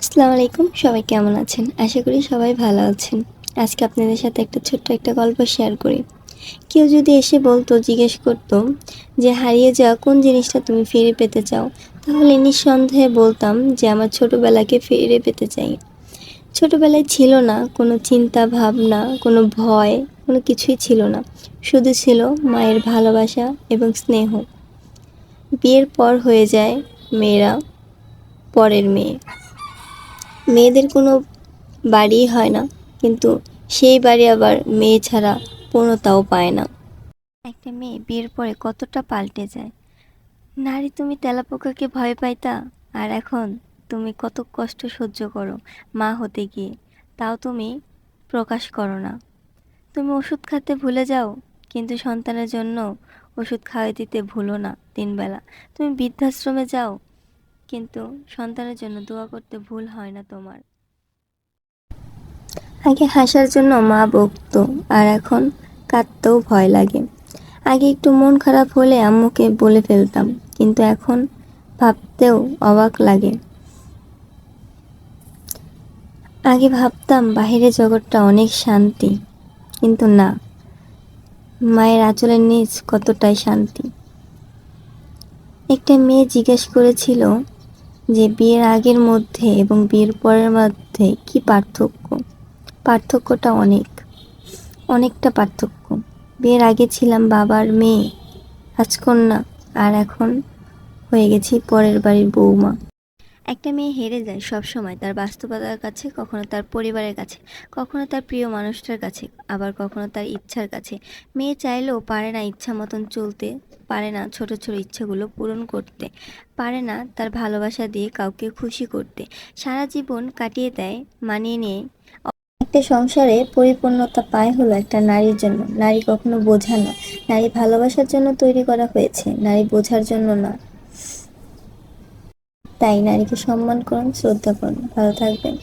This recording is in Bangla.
আসসালামু আলাইকুম, সবাই কেমন আছেন? আশা করি সবাই ভালো আছেন। আজকে আপনাদের সাথে একটা ছোট্ট একটা গল্প শেয়ার করি। কেউ যদি এসে বলতো, জিজ্ঞেস করতো যে, হারিয়ে যাওয়া কোন জিনিসটা তুমি ফিরে পেতে চাও? তাহলে নিঃসন্দেহে বলতাম যে, আমার ছোটোবেলাকে ফিরে পেতে চাই। ছোটোবেলায় ছিল না, কোনো চিন্তা, ভাবনা, কোনো ভয়, কোনো কিছুই ছিল না। শুধু ছিল মায়ের ভালোবাসা এবং স্নেহ। বিয়ের পর হয়ে যায় মেয়েরা, পরের মেয়ে। মেয়েদের কোনো বাড়ি হয় না। কিন্তু সেই বাড়ি আবার মেয়ে ছাড়া পূর্ণতাও পায় না। একটা মেয়ে বিয়ের পরে কতটা পাল্টে যায়। নারী তুমি তেলাপোকাকে ভয় পাইতা, আর এখন তুমি কত কষ্ট সহ্য করো মা হতে গিয়ে। তাও তুমি প্রকাশ করো না। তুমি ওষুধ খাতে ভুলে যাও, কিন্তু সন্তানের জন্য ওষুধ খাওয়াই দিতে ভুলো না তিনবেলা তুমি বৃদ্ধাশ্রমে যাও কিন্তু সন্তানের জন্য দোয়া করতে ভুল হয় না তোমার। আগে হাসার জন্য মা বকতো, আর এখন কাঁদতেও ভয় লাগে। আগে একটু মন খারাপ হলে আম্মুকে বলে ফেলতাম, কিন্তু এখন ভাবতেও অবাক লাগে। আগে ভাবতাম বাহিরের জগৎটা অনেক শান্তি, কিন্তু না, মায়ের আঁচলের নিচ কতটাই শান্তি। একটা মেয়ে জিজ্ঞেস করেছিল যে বিয়ের আগের মধ্যে এবং বিয়ের পরের মধ্যে কি পার্থক্য? পার্থক্যটা অনেক। অনেকটা পার্থক্য। বিয়ের আগে ছিলাম বাবার মেয়ে, রাজকন্যা, আর এখন হয়ে গেছি পরের বাড়ির বৌমা একটা মেয়ে হেরে যায় সব সময় তার বাস্তবতার কাছে, কখনো তার পরিবারের কাছে, কখনো তার প্রিয় মানুষটার কাছে, আবার কখনো তার ইচ্ছার কাছে। মেয়ে চাইলেও পারে না ইচ্ছা মতন চলতে, পারে না ছোট ছোট ইচ্ছাগুলো পূরণ করতে, পারে না তার ভালোবাসা দিয়ে কাউকে খুশি করতে। সারা জীবন কাটিয়ে দেয়, মানিয়ে নিয়ে। একটা সংসারে পরিপূর্ণতা পায় হলো একটা নারীর জন্য। নারী কখনো বোঝা না, নারী ভালোবাসার জন্য তৈরি করা হয়েছে, নারী বোঝার জন্য না। তাই নারীকে সম্মান করুন শ্রদ্ধা করুন। ভালো থাকবেন।